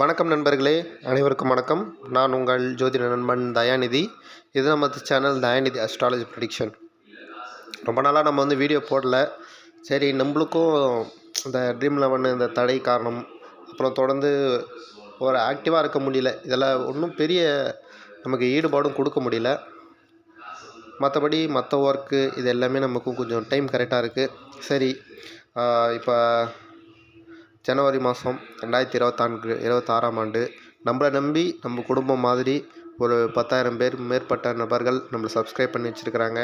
வணக்கம் நண்பர்களே அனைவருக்கும் வணக்கம். நான் உங்கள் ஜோதிட நண்பன் தயாநிதி. இது நம்ம சேனல் தயாநிதி அஸ்ட்ராலஜி ப்ரடிக்ஷன் ரொம்ப நாளாக நம்ம வந்து வீடியோ போடல. சரி நம்மளுக்கும் இந்த ட்ரீம் லெவன் இந்த தடை காரணம் அப்புறம் தொடர்ந்து ஒரு ஆக்டிவாக இருக்க முடியல. இதில் ஒன்றும் பெரிய நமக்கு ஈடுபாடும் கொடுக்க முடியல. மற்றபடி மற்ற ஒர்க்கு இது எல்லாமே நமக்கும் கொஞ்சம் டைம் கரெக்டாக இருக்குது சரி இப்போ ஜனவரி மாதம் ரெண்டாயிரத்தி இருபத்தான்கு இருபத்தாறாம் ஆண்டு நம்மளை நம்பி நம்ம குடும்பம் மாதிரி ஒரு பத்தாயிரம் பேர் மேற்பட்ட நபர்கள் நம்மளை சப்ஸ்கிரைப் பண்ணி வச்சுருக்கிறாங்க.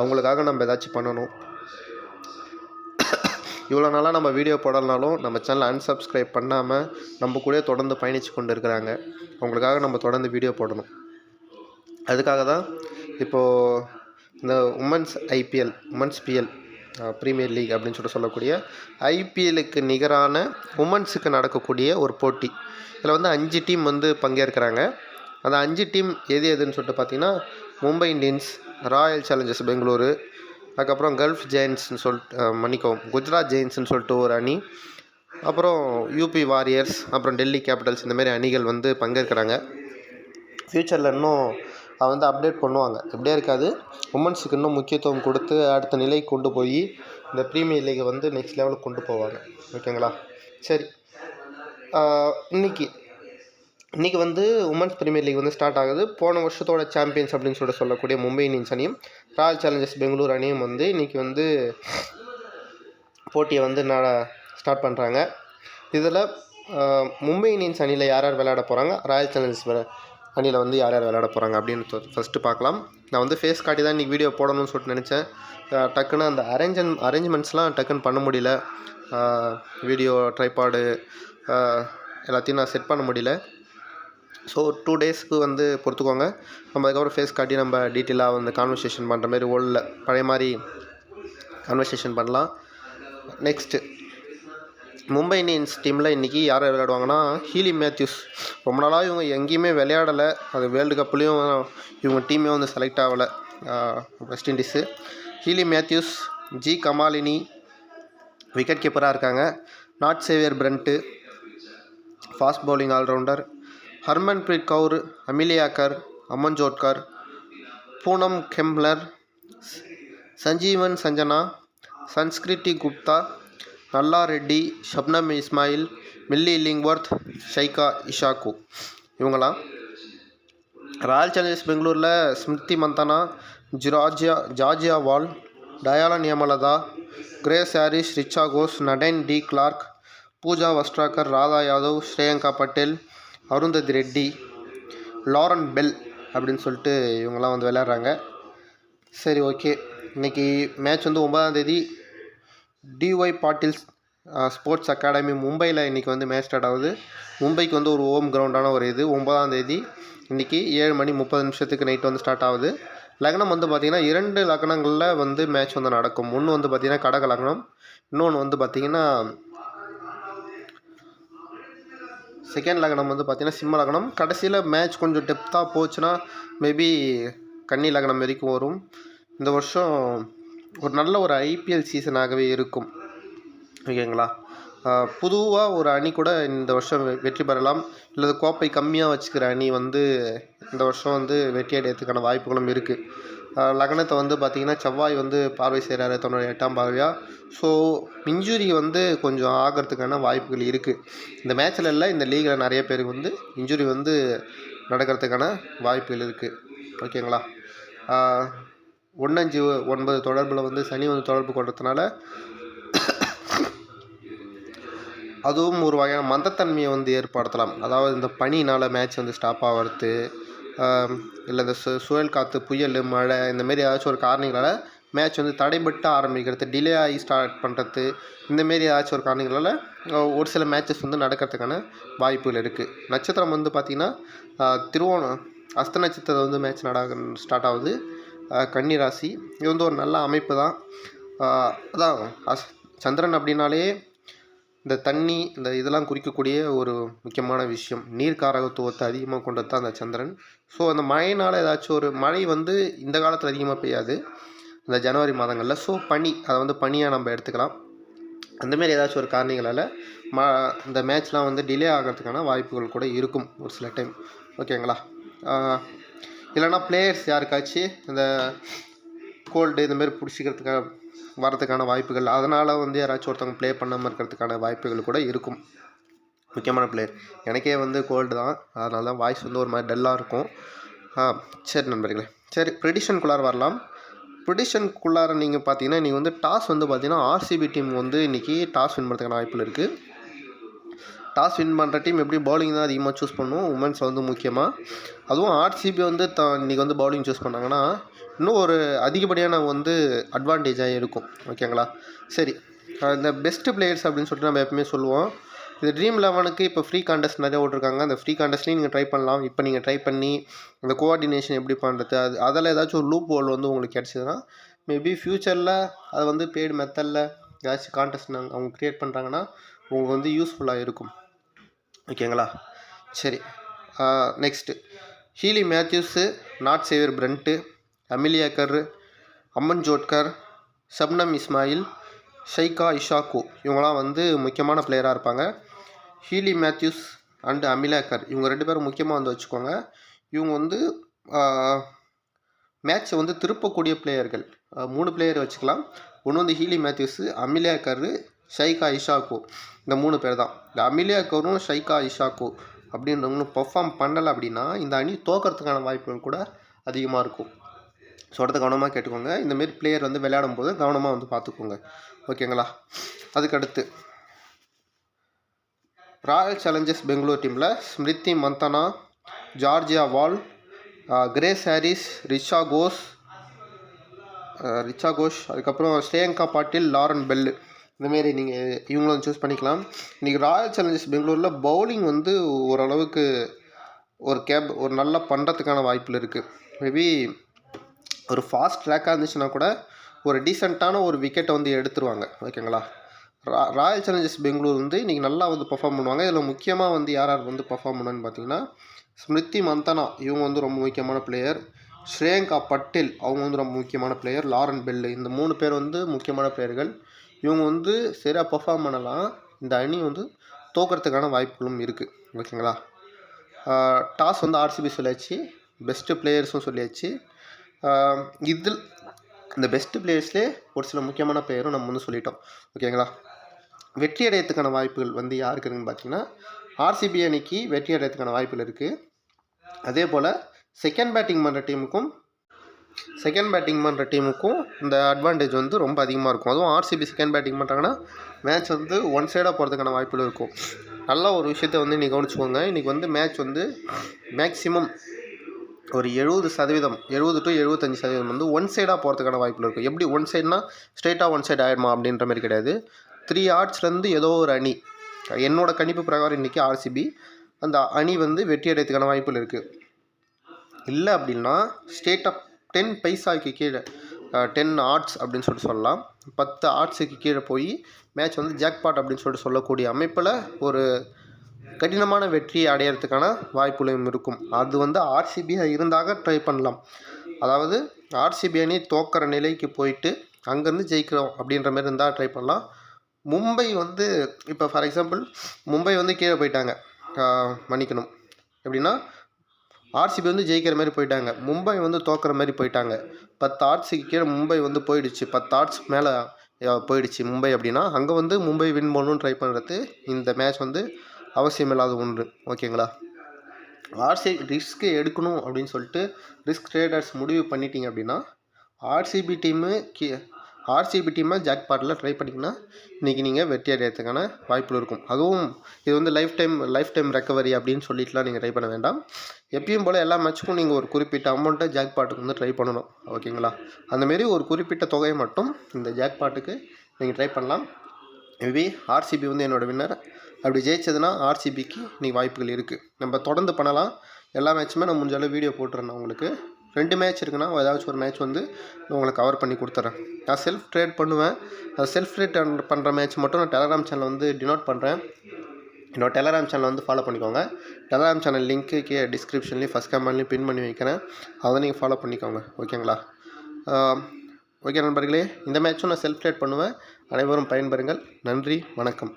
அவங்களுக்காக நம்ம ஏதாச்சும் பண்ணணும். இவ்வளோ நாளாக நம்ம வீடியோ போடலனாலும் நம்ம சேனலை அன்சப்ஸ்கிரைப் பண்ணாமல் நம்ம கூட தொடர்ந்து பயணித்து கொண்டு இருக்கிறாங்க அவங்களுக்காக நம்ம தொடர்ந்து வீடியோ போடணும். அதுக்காக தான் இப்போது இந்த women's IPL women's PL premier league அப்படின்னு சொல்லிட்டு சொல்லக்கூடிய ஐபிஎல்லுக்கு நிகரான உமன்ஸுக்கு நடக்கக்கூடிய ஒரு போட்டி. இதில் வந்து அஞ்சு டீம் வந்து பங்கேற்கிறாங்க. அந்த அஞ்சு டீம் எது எதுன்னு சொல்லிட்டு பார்த்தீங்கன்னா Mumbai Indians Royal Challengers Bengaluru அதுக்கப்புறம் கல்ஃப் ஜெயின்ஸ்னு சொல்லிட்டு மன்னிக்கவும் குஜராத் ஜெயின்ஸ்னு சொல்லிட்டு ஒரு அணி அப்புறம் யூபி வாரியர்ஸ் அப்புறம் டெல்லி கேபிட்டல்ஸ் இந்த மாதிரி அணிகள் வந்து பங்கேற்கிறாங்க. ஃப்யூச்சரில் இன்னும் அதை வந்து அப்டேட் பண்ணுவாங்க. இப்படியே இருக்காது உமன்ஸுக்கு இன்னும் முக்கியத்துவம் கொடுத்து அடுத்த நிலைக்கு கொண்டு போய் இந்த ப்ரீமியர் லீகை வந்து நெக்ஸ்ட் லெவலுக்கு கொண்டு போவாங்க. ஓகேங்களா சரி. இன்னைக்கு இன்றைக்கி வந்து உமன்ஸ் ப்ரீமியர் லீக் வந்து ஸ்டார்ட் ஆகுது. போன வருஷத்தோட சாம்பியன்ஸ் அப்படின்னு சொல்லிட்டு சொல்லக்கூடிய மும்பை இந்தியன்ஸ் அணியும் ராயல் சேலஞ்சர்ஸ் பெங்களூர் அணியும் வந்து இன்றைக்கி வந்து போட்டியை வந்து நட ஸ்டார்ட் பண்ணுறாங்க இதில் மும்பை இந்தியன்ஸ் அணியில் யார் யார் விளையாட போகிறாங்க ராயல் சேலஞ்சர்ஸ் அணியில் வந்து யார் யார் விளையாட போகிறாங்க அப்படின்னு ஃபஸ்ட்டு பார்க்கலாம். நான் வந்து ஃபேஸ் காட்டி தான் இன்றைக்கி வீடியோ போடணும்னு சொல்லிட்டு நினச்சேன். டக்குன்னு அந்த அரேஞ்சன் அரேஞ்ச்மெண்ட்ஸ்லாம் டக்குன்னு பண்ண முடியல. வீடியோ ட்ரைபாடு எல்லாத்தையும் நான் செட் பண்ண முடியல. ஸோ டூ டேஸ்க்கு வந்து பொறுத்துக்கோங்க. நம்ம அதுக்கப்புறம் ஃபேஸ் காட்டி நம்ம டீட்டெயிலாக வந்து கான்வர்சேஷன் பண்ணுற மாதிரி ஓல்டில் பழைய மாதிரி கான்வர்சேஷன் பண்ணலாம். நெக்ஸ்ட்டு மும்பை இந்தியன்ஸ் டீமில் இன்றைக்கி யார் விளையாடுவாங்கன்னா ஹீலி மேத்யூஸ். ரொம்ப நாளாக இவங்க எங்கேயுமே விளையாடலை. அது வேர்ல்டு கப்லேயும் இவங்க டீமே வந்து செலக்ட் ஆகலை. West Indies Hayley Matthews G Kamalini wicket கீப்பராக இருக்காங்க. Nat Sciver Brunt fast bowling allrounder Harmanpreet Kaur Amelia Kerr Aman Jotkar Poonam Khemnar Sanjeevan Sanjana Sanskriti Gupta Nalla Reddy Shabnam Ismail Millie Illingworth Saika Ishaque. இவங்களாம் Royal Challengers பெங்களூரில் Smriti Mandhana Georgia Georgia Voll Dayalan Hemalatha Grace Harris Richa Ghosh Nadine de Klerk Pooja Vastrakar Radha Yadav Shreyanka Patel Arundhati Reddy Lauren Bell அப்படின்னு சொல்லிட்டு இவங்கெல்லாம் வந்து விளையாடுறாங்க. சரி okay. இன்றைக்கி match வந்து ஒன்பதாந்தேதி டிஒய் பாட்டில்ஸ் ஸ்போர்ட்ஸ் அகாடமி மும்பையில் இன்றைக்கி வந்து மேட்ச் ஸ்டார்ட் ஆகுது. மும்பைக்கு வந்து ஒரு ஹோம் கிரவுண்டான ஒரு இது. ஒன்பதாம் தேதி இன்றைக்கி ஏழு மணி முப்பது நிமிஷத்துக்கு நைட் வந்து ஸ்டார்ட் ஆகுது. லக்னம் வந்து பார்த்திங்கன்னா இரண்டு லக்னங்களில் வந்து மேட்ச் வந்து நடக்கும். ஒன்று வந்து பார்த்திங்கன்னா கடக லக்னம் இன்னொன்று வந்து பார்த்திங்கன்னா செகண்ட் லக்னம் வந்து பார்த்திங்கன்னா சிம்ம லக்னம். கடைசியில் மேட்ச் கொஞ்சம் டெப்த்தாக போச்சுன்னா மேபி கன்னி லக்னம் வரைக்கும் வரும். இந்த வருஷம் ஒரு நல்ல ஒரு ஐபிஎல் சீசனாகவே இருக்கும். ஓகேங்களா? பொதுவாக ஒரு அணி கூட இந்த வருஷம் வெற்றி பெறலாம். இல்லை கோப்பை கம்மியாக வச்சுக்கிற அணி வந்து இந்த வருஷம் வந்து வெற்றி அடையிறதுக்கான வாய்ப்புகளும் இருக்குது லக்னத்தை வந்து பார்த்திங்கன்னா செவ்வாய் வந்து பார்வை செய்கிறாரு தன்னோட எட்டாம் பார்வையாக ஸோ இன்ஜுரி வந்து கொஞ்சம் ஆகிறதுக்கான வாய்ப்புகள் இருக்குது இந்த மேட்ச்சில் இல்லை இந்த லீகில் நிறைய பேருக்கு வந்து இன்ஜுரி வந்து நடக்கிறதுக்கான வாய்ப்புகள் இருக்குது ஓகேங்களா? ஒன்னஞ்சு ஒன்பது தொடர்பில் வந்து சனி வந்து தொடர்பு கொண்டதுனால அதுவும் ஒரு வகையான மந்தத்தன்மையை வந்து ஏற்படுத்தலாம். அதாவது இந்த பனினால் மேட்ச் வந்து ஸ்டாப் ஆகிறது இல்லை இந்த சு சுழல் காற்று புயல் மழை இந்தமாரி ஏதாச்சும் ஒரு காரணங்களால் மேட்ச் வந்து தடைபட்டு ஆரம்பிக்கிறது டிலே ஆகி ஸ்டார்ட் பண்ணுறது இந்தமாரி ஏதாச்சும் ஒரு காரணங்களால் ஒரு சில மேட்சஸ் வந்து நடக்கிறதுக்கான வாய்ப்புகள் இருக்குது நட்சத்திரம் வந்து பார்த்திங்கன்னா திருவோணம் அஸ்த நட்சத்திரம் வந்து மேட்ச் நட ஸ்டார்ட் ஆகுது. கன்னிராசி. இது வந்து ஒரு நல்ல அமைப்பு தான் அதான் அஸ் சந்திரன் அப்படின்னாலே இந்த தண்ணி இந்த இதெல்லாம் குறிக்கக்கூடிய ஒரு முக்கியமான விஷயம். நீர் காரகத்துவத்தை அதிகமாக கொண்டது தான் அந்த சந்திரன். ஸோ அந்த மழைனால் ஏதாச்சும் ஒரு மழை வந்து இந்த காலத்தில் அதிகமாக பெய்யாது. இந்த ஜனவரி மாதங்களில். ஸோ பனி அதை வந்து பனியாக நம்ம எடுத்துக்கலாம். அந்தமாரி ஏதாச்சும் ஒரு காரணிகளால் மா இந்த மேட்ச்லாம் வந்து டிலே ஆகிறதுக்கான வாய்ப்புகள் கூட இருக்கும் ஒரு சில டைம் ஓகேங்களா இல்லைனா பிளேயர்ஸ் யாருக்காச்சும் இந்த கோல்டு இந்தமாரி பிடிச்சிக்கிறதுக்காக வரதுக்கான வாய்ப்புகள் அதனால் வந்து யாராச்சும் ஒருத்தவங்க ப்ளே பண்ணாமல் இருக்கிறதுக்கான வாய்ப்புகள் கூட இருக்கும். முக்கியமான பிளேயர் எனக்கே வந்து கோல்டு தான். அதனால தான் வாய்ஸ் வந்து ஒரு மாதிரி டல்லாக இருக்கும். ஆ சரி நண்பர்களே. சரி ப்ரெடிஷனுக்குள்ளார வரலாம். ப்ரெடிஷனுக்குள்ளார நீங்கள் பார்த்தீங்கன்னா நீங்கள் வந்து டாஸ் வந்து பார்த்தீங்கன்னா ஆர்சிபி டீம் வந்து இன்றைக்கி டாஸ் வின் பண்ணுறதுக்கான வாய்ப்புகள் இருக்குது டாஸ் வின் பண்ணுற டீம் எப்படி பவுலிங் தான் அதிகமாக சூஸ் பண்ணும்? உமன்ஸ் வந்து முக்கியமாக அதுவும் ஆர்சிபி வந்து த இன்றைக்கி வந்து பவுலிங் சூஸ் பண்ணாங்கன்னா இன்னும் ஒரு அதிகப்படியான வந்து அட்வான்டேஜாக இருக்கும். ஓகேங்களா சரி. இந்த பெஸ்ட்டு பிளேயர்ஸ் அப்படின்னு சொல்லிட்டு நம்ம எப்பவுமே சொல்லுவோம். இந்த ட்ரீம் லெவனுக்கு இப்போ ஃப்ரீ கான்டெஸ்ட் நிறைய விட்ருக்காங்க அந்த ஃப்ரீ கான்டெஸ்ட்லேயும் நீங்கள் ட்ரை பண்ணலாம். இப்போ நீங்கள் ட்ரை பண்ணி அந்த கோஆர்டினேஷன் எப்படி பண்ணுறது அது அதில் ஏதாச்சும் ஒரு லூப் ஹோல் வந்து உங்களுக்கு கிடச்சிதுன்னா மேபி ஃப்யூச்சரில் அது வந்து பெய்டு மெத்தடில் ஏதாச்சும் கான்டெஸ்ட் நாங்கள் அவங்க க்ரியேட் பண்ணுறாங்கன்னா உங்களுக்கு வந்து யூஸ்ஃபுல்லாக இருக்கும். ஓகேங்களா? சரி. Next Hayley Matthews Nat Sciver Brunt Amelia Kerr Aman Jotkar Shabnam Ismail Saika Ishaque. இவங்களாம் வந்து முக்கியமான பிளேயராக இருப்பாங்க. ஹீலி மேத்யூஸ் அண்டு அமிலாக்கர் இவங்க ரெண்டு பேரும் முக்கியமாக வந்து வச்சுக்கோங்க. இவங்க வந்து மேட்ச்சை வந்து திருப்பக்கூடிய பிளேயர்கள் மூணு பிளேயர் வச்சுக்கலாம். ஒன்று வந்து ஹீலி மேத்யூஸு அமிலியாக்கர் ஷைகா இஷாக்கோ. இந்த மூணு பேர் தான் இந்த அமிலியாக்கரும் ஷைகா இஷாக்கோ அப்படின்றவங்களும் பெர்ஃபார்ம் பண்ணலை அப்படின்னா இந்த அணி தோக்கிறதுக்கான வாய்ப்புகள் கூட அதிகமாக இருக்கும். சொல்கிறத கவனமாக கேட்டுக்கோங்க. இந்தமாரி பிளேயர் வந்து விளையாடும் போது கவனமாக வந்து பார்த்துக்கோங்க ஓகேங்களா அதுக்கடுத்து ராயல் சேலஞ்சர்ஸ் பெங்களூர் டீமில் Smriti Mandhana Georgia Voll Grace Harris Richa Ghosh Richa Richa Ghosh அதுக்கப்புறம் ஸ்ரேயங்கா பாட்டில் லாரன் பெல்லு. இந்தமாரி நீங்கள் இவங்களும் சூஸ் பண்ணிக்கலாம். இன்றைக்கி ராயல் சேலஞ்சர்ஸ் பெங்களூரில் பவுலிங் வந்து ஓரளவுக்கு ஒரு கேப் ஒரு நல்லா பண்ணுறதுக்கான வாய்ப்பில் இருக்குது மேபி ஒரு ஃபாஸ்ட் ட்ராக்காக இருந்துச்சுன்னா கூட ஒரு டீசெண்டான ஒரு விக்கெட்டை வந்து எடுத்துருவாங்க. ஓகேங்களா ரா ராயல் சேலஞ்சர்ஸ் பெங்களூர் வந்து இன்றைக்கி நல்லா வந்து பர்ஃபார்ம் பண்ணுவாங்க. இதில் முக்கியமாக வந்து யார் யார் வந்து பர்ஃபார்ம் பண்ணுன்னு பார்த்தீங்கன்னா ஸ்மிருதி மந்தனா இவங்க வந்து ரொம்ப முக்கியமான பிளேயர் ஸ்ரேயங்கா பட்டேல் அவங்க வந்து ரொம்ப முக்கியமான பிளேயர் லாரன் பெல்லு இந்த மூணு பேர் வந்து முக்கியமான பிளேயர்கள் இவங்க வந்து சரியாக பெர்ஃபார்ம் பண்ணலாம். இந்த அணி வந்து தோக்கிறதுக்கான வாய்ப்புகளும் இருக்குது ஓகேங்களா? டாஸ் வந்து ஆர்சிபி சொல்லியாச்சு. பெஸ்ட்டு பிளேயர்ஸும் சொல்லியாச்சு. இதில் இந்த பெஸ்ட்டு பிளேயர்ஸ்லேயே ஒரு சில முக்கியமான பிளேயரும் நம்ம வந்து சொல்லிட்டோம். ஓகேங்களா? வெற்றி அடையத்துக்கான வாய்ப்புகள் வந்து யாருக்கு இருக்குன்னு பார்த்தீங்கன்னா ஆர்சிபி அணிக்கு வெற்றி அடையத்துக்கான வாய்ப்புகள் இருக்குது அதே போல் செகண்ட் பேட்டிங் பண்ணுற டீமுக்கும் செகண்ட் பேட்டிங் பண்ணுற டீமுக்கும் இந்த அட்வான்டேஜ் வந்து ரொம்ப அதிகமாக இருக்கும். அதுவும் ஆர்சிபி செகண்ட் பேட்டிங் பண்ணுறாங்கன்னா மேட்ச் வந்து ஒன் சைடாக போகிறதுக்கான வாய்ப்புகள் இருக்கும். நல்ல ஒரு விஷயத்தை வந்து நீங்கள் கவனிச்சுக்கோங்க. இன்றைக்கி வந்து மேட்ச் வந்து மேக்ஸிமம் ஒரு எழுபது சதவீதம் எழுபது டு எழுபத்தஞ்சி சதவீதம் வந்து ஒன் சைடாக போகிறதுக்கான வாய்ப்புகள் இருக்கும். எப்படி ஒன் சைடுனா ஸ்ட்ரெயிட்டாக ஒன் சைடு ஆகிடுமா அப்படின்ற மாதிரி கிடையாது. த்ரீ ஆர்ட்ஸ்லேருந்து ஏதோ ஒரு அணி என்னோட கணிப்பு பிரகாரம் இன்றைக்கி ஆர்சிபி அந்த அணி வந்து வெற்றி அடையத்துக்கான வாய்ப்புகள் இருக்குது இல்லை அப்படின்னா ஸ்டேட் ஆஃப் டென் பைசாக்கு கீழே டென் ஆர்ட்ஸ் அப்படின்னு சொல்லிட்டு சொல்லலாம். பத்து ஆர்ட்ஸுக்கு கீழே போய் மேட்ச் வந்து ஜாக்பாட் அப்படின்னு சொல்லிட்டு சொல்லக்கூடிய அமைப்பில் ஒரு கடினமான வெற்றி அடையிறதுக்கான வாய்ப்புகளும் இருக்கும். அது வந்து ஆர்சிபியாக இருந்தாக ட்ரை பண்ணலாம். அதாவது ஆர்சிபி அணி தோக்கிற நிலைக்கு போயிட்டு அங்கேருந்து ஜெயிக்கிறோம் அப்படின்ற மாதிரி இருந்தால் ட்ரை பண்ணலாம். மும்பை வந்து இப்போ ஃபார் எக்ஸாம்பிள் மும்பை வந்து கீழே போயிட்டாங்க மன்னிக்கணும். எப்படின்னா ஆர்சிபி வந்து ஜெயிக்கிற மாதிரி போயிட்டாங்க. மும்பை வந்து தோக்குற மாதிரி போயிட்டாங்க. பத்து ஆர்ட்ஸுக்கு கீழே மும்பை வந்து போயிடுச்சு. பத்து ஆர்ட்ஸ் மேலே போயிடுச்சு மும்பை அப்படின்னா அங்கே வந்து மும்பை வின் பண்ணணும்னு ட்ரை பண்ணுறது இந்த மேட்ச் வந்து அவசியமில்லாத ஒன்று. ஓகேங்களா ஆர்சி ரிஸ்க்கு எடுக்கணும் அப்படின்னு சொல்லிட்டு ரிஸ்க் ட்ரேடர்ஸ் முடிவு பண்ணிட்டீங்க அப்படின்னா ஆர்சிபி டீமு கீ ஆர்சிபி டீமே ஜாக் பாட்டில் ட்ரை பண்ணிங்கன்னா இன்றைக்கி நீங்கள் வெற்றி அடையிறதுக்கான வாய்ப்புகள் இருக்கும். அதுவும் இது வந்து life time life time recovery அப்படின்னு சொல்லிட்டுலாம் நீங்கள் ட்ரை பண்ண வேண்டாம். எப்பயும் போல் எல்லா மேட்ச்சுக்கும் நீங்கள் ஒரு குறிப்பிட்ட அமௌண்ட்டை ஜாக் பாட்டுக்கு வந்து ட்ரை பண்ணணும். ஓகேங்களா அந்தமாரி ஒரு குறிப்பிட்ட தொகையை மட்டும் இந்த ஜாக் பாட்டுக்கு நீங்கள் ட்ரை பண்ணலாம். மேபி ஆர்சிபி வந்து என்னோடய வின்னர் அப்படி ஜெயிச்சதுன்னா ஆர்சிபிக்கு இன்றைக்கி வாய்ப்புகள் இருக்குது நம்ம தொடர்ந்து பண்ணலாம். எல்லா மேட்சுமே நான் முடிஞ்ச அளவு வீடியோ போட்டுறேன் உங்களுக்கு. ரெண்டு மேட்ச் இருக்குன்னா ஏதாச்சும் ஒரு மேட்ச் வந்து நான் உங்களுக்கு கவர் பண்ணி கொடுத்துட்றேன் நான் செல்ஃப் ட்ரேட் பண்ணுவேன். அது செல்ஃப் ட்ரேட் பண்ணுற மேட்ச் மட்டும் நான் டெலகிராம் சேனல் வந்து டினோட் பண்ணுறேன் என்னோட டெலகிராம் சேனல் வந்து ஃபாலோ பண்ணிக்கோங்க. டெலகிராம் சேனல் லிங்க்கு கீழே டிஸ்கிரிப்ஷன்லேயும் ஃபஸ்ட் கமெண்ட்லேயும் பின் பண்ணி வைக்கிறேன். அதை நீங்கள் ஃபாலோ பண்ணிக்கோங்க. ஓகேங்களா ஓகே நண்பர்களே இந்த மேட்சும் நான் செல்ஃப் ட்ரேட் பண்ணுவேன். அனைவரும் பயன்பெறுங்கள். நன்றி வணக்கம்.